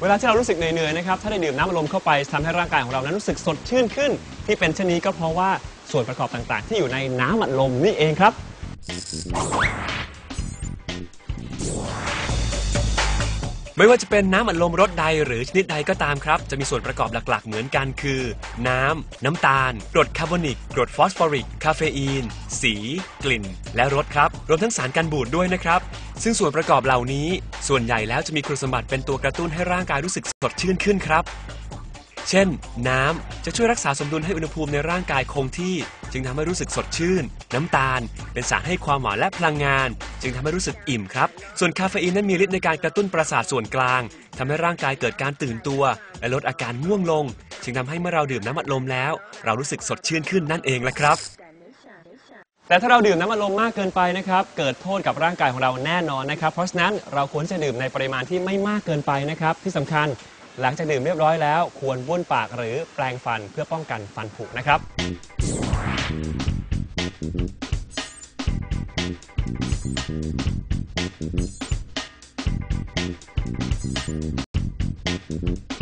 เวลาที่เรารู้สึกเหนื่อยๆนะครับ ถ้าได้ดื่มน้ำอัดลมเข้าไปทำให้ร่างกายของเรานั้นรู้สึกสดชื่นขึ้น ที่เป็นเช่นนี้ก็เพราะว่าส่วนประกอบต่างๆ ที่อยู่ในน้ำอัดลมนี่เองครับ ไม่ว่าจะเป็นน้ำอัดลมรสใดหรือชนิดใดก็ตามครับ จะมีส่วนประกอบหลักๆ เหมือนกันคือ น้ำ น้ำตาลกรดคาร์บอนิกกรดฟอสฟอริก คาเฟอีน สี กลิ่น และรสครับ รวมทั้งสารกันบูดด้วยนะครับ ซึ่งส่วนประกอบเหล่านี้ ส่วนใหญ่แล้วจะมีคุณสมบัติเป็นตัวกระตุ้นให้ร่างกายรู้สึกสดชื่นขึ้นครับ เช่น น้ำจะช่วยรักษาสมดุลให้อุณหภูมิในร่างกายคงที่ จึงทำให้รู้สึกสดชื่น น้ำตาล เป็นสารให้ความหวานและพลังงาน จึงทำให้รู้สึกอิ่มครับ ส่วนคาเฟอีนนั้นมีฤทธิ์ในการกระตุ้นประสาทส่วนกลางทำให้ร่างกายเกิดการตื่นตัว และลดอาการง่วงลง จึงทำให้เมื่อเราดื่มน้ำอัดลมแล้ว เรารู้สึกสดชื่นขึ้นนั่นเองแหละครับ แต่ถ้าเราดื่มน้ำอัดลมมากเกินไปนะครับ เกิดโทษกับร่างกายของเราแน่นอนนะครับ เพราะฉะนั้นเราควรจะดื่มในปริมาณที่ไม่มากเกินไปนะครับ ที่สำคัญ หลังจากดื่มเรียบร้อยแล้ว ควรบ้วนปากหรือแปรงฟันเพื่อป้องกันฟันผุนะครับ Thank you.